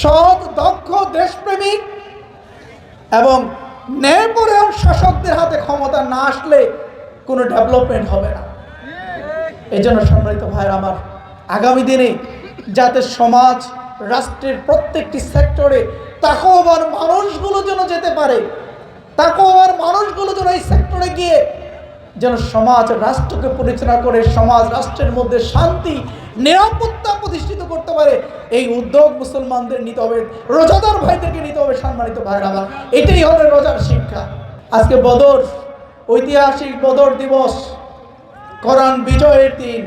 সৎ, দক্ষ, দেশপ্রেমিক এবং ন্যায়পরেও শাসকদের হাতে ক্ষমতা না আসলে কোনো ডেভেলপমেন্ট হবে না। এই জন্য সম্মানিত ভাইয়ের আমার আগামী দিনে যাতে সমাজ, রাষ্ট্রের প্রত্যেকটি সেক্টরে তাকওয়ার মানুষগুলো যেন যেতে পারে, তাকওয়ার মানুষগুলো যেন এই সেক্টরে গিয়ে যেন সমাজ রাষ্ট্রকে পরিচালনা করে, সমাজ রাষ্ট্রের মধ্যে শান্তি, নিরাপত্তা প্রতিষ্ঠিত করতে পারে। এই উদ্যোগ মুসলমানদের নিতে হবে, রোজাদার ভাইদেরকে নিতে হবে সম্মানিত ভাইয়ের আমার। এটাই হবে রোজার শিক্ষা। আজকে বদর, ঐতিহাসিক বদর দিবস, কোরআন বিজয়ের দিন।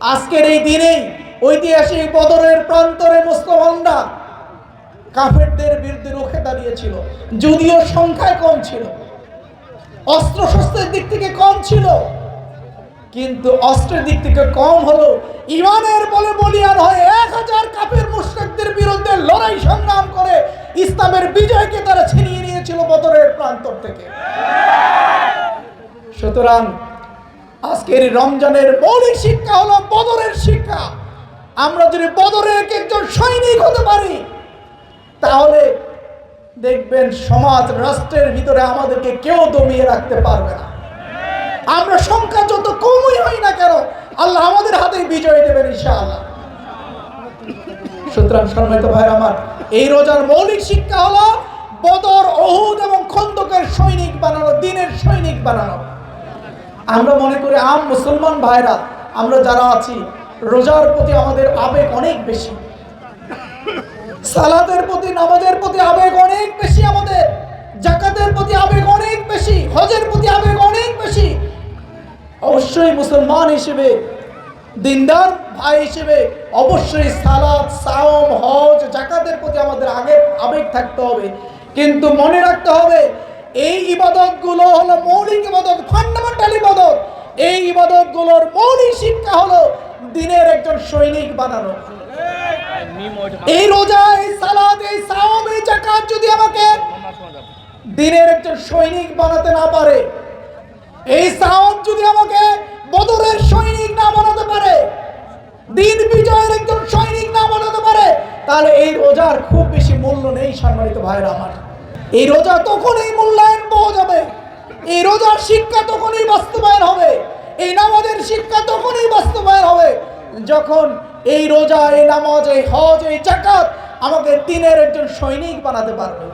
আজকের এই দিনেই ঐতিহাসিক বদরের প্রান্তরে মুসলমানরা কাফেরদের বিরুদ্ধে রুখে দাঁড়িয়েছিল, যদিও সংখ্যায় কম ছিল। অস্ত্র শস্ত্রের দিক থেকে কম ছিল। কিন্তু অস্ত্রের দিক থেকে কম হলো ইমানের বলে বলিয়ান হয় এক হাজার কাপের মুশ্রিকদের বিরুদ্ধে লড়াই সংগ্রাম করে ইসলামের বিজয়কে তারা ছিনিয়ে নিয়েছিল বদরের প্রান্তর থেকে। সুতরাং আজকের রমজানের মৌলিক শিক্ষা হলো বদরের শিক্ষা। আমরা যদি বদরের একজন সৈনিক হতে পারি, তাহলে দেখবেন সমাজ, রাষ্ট্রের ভিতরে আমাদেরকে কেউ দমিয়ে রাখতে পারবে না। আমরা সংখ্যা যত কমই হই না কেন, আল্লাহ আমাদের হাতে বিজয় দেবেন ইনশাআল্লাহ। সুতরাং সম্মানিত ভাই আমার, এই রোজার মৌলিক শিক্ষা হলো বদর অহুদ এবং খন্দকের সৈনিক বানানো, দিনের সৈনিক বানানো। আমরা মনে করি আম মুসলমান ভাইরা, আমরা যারা আছি, রোজার প্রতি আমাদের আবেগ অনেক বেশি। সালাতের প্রতি, নামাজের প্রতি আবেগ অনেক বেশি আমাদের, জাকাতের প্রতি আবেগ অনেক বেশি, হজের প্রতি আবেগ অনেক বেশি। অবশ্যই মুসলমান হিসেবে, দিনদার ভাই হিসেবে অবশ্যই সালাদ, সাওম, হজ, জাকাতের প্রতি আমাদের আগে আবেগ থাকতে হবে। কিন্তু মনে রাখতে হবে, এই ইবাদতগুলো হলো মৌলিক ইবাদত ফান্ডামেন্টাল ইবাদত। এই ইবাদতগুলোর মৌলিক শিক্ষা হলো দিনের একজন সৈনিক বানানো। এই রোজা, এই সালাদ, এই সাওম এই জাকাত যদি আমাকে দিনের একজন সৈনিক বানাতে না পারে, এই সাওম যদি আমাকে বদরের সৈনিক না বানাতে পারে, দিন বিজয়ের একজন সৈনিক না বানাতে পারে, তাহলে এই রোজার খুব বেশি মূল্য নেই সম্মানিত ভাইরা আমার। এই রোজা তখনই মূল্যায়ন পাওয়া যাবে, এই রোজার শিক্ষা তখনই বাস্তবায়ন হবে, এই নামাজের শিক্ষা তখনই বাস্তবায়ন হবে যখন এই রোজা, এই নামাজ, এই হজ, এই জাকাত আমাকে দিনের একজন সৈনিক বানাতে পারবে।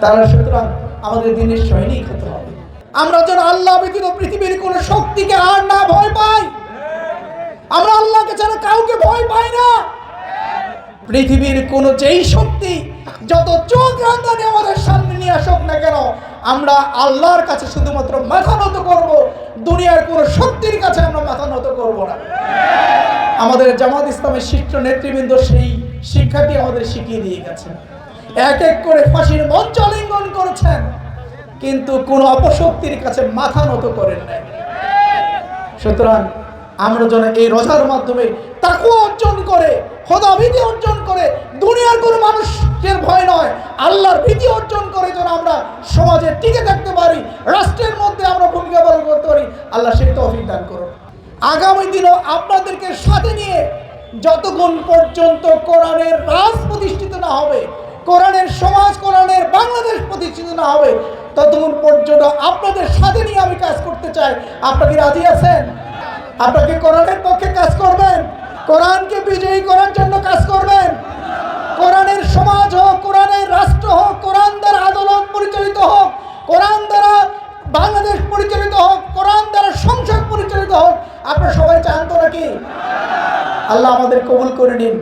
তাহলে সুতরাং আমাদের দিনের সৈনিক হতে হবে। আমরা যেন আল্লাহ ব্যতীত পৃথিবীর কোন শক্তিকে আর না ভয় পাই। আমরা আল্লাহকে ছাড়া কাউকে ভয় পাই না। পৃথিবীর কোন যেই শক্তি যত চোখ রান্দানি আমাদের সামনে নিয়ে আসুক না কেন আমরা আল্লাহর কাছে শুধুমাত্র মাথা নত করব, দুনিয়ার কোন শক্তির কাছে আমরা মাথা নত করব না। আমাদের জামাত ইসলামের শীর্ষ নেতৃবৃন্দ সেই শিক্ষাটি আমাদের শিখিয়ে দিয়ে গেছেন। এক এক করে ফাঁসির মঞ্চ লিঙ্গন করেছেন, কিন্তু কোন অপশক্তির কাছে মাথা নত করেন নাই। সুতরাং আমরা যেন এই রোজার মাধ্যমে তাকে অর্জন করে, খোদা অর্জন করে, দুনিয়ার কোনো মানুষের ভয় নয় আল্লাহর ভীতি অর্জন করে যেন আমরা সমাজে টিকে থাকতে পারি, রাষ্ট্রের মধ্যে আমরা ভূমিকা পালন করতে পারি, আল্লাহ সেই তৌফিক দান করুন। আগামী দিনও আপনাদেরকে সাথে নিয়ে যতক্ষণ পর্যন্ত কোরআনের রাজ প্রতিষ্ঠিত না হবে, কোরআনের সমাজ, কোরআনের বাংলাদেশ প্রতিষ্ঠিত না হবে, ততক্ষণ পর্যন্ত আপনাদের সাথে নিয়ে আমি কাজ করতে চাই। আপনাকে রাজি আছেন? আপনাকে কোরআনের পক্ষে কাজ করবেন? কোরআনকে বিজয়ী করার জন্য কাজ করবেন? কোরআনের সমাজ হোক, কোরআনের রাষ্ট্র হোক, কোরআন দ্বারা আদালত পরিচালিত হোক, কোরআন দ্বারা বাংলাদেশ পরিচালিত হোক, কোরআন দ্বারা সংসদ পরিচালিত হোক, আপনারা সবাই চান তো নাকি? আল্লাহ আমাদের কবুল করে নিন।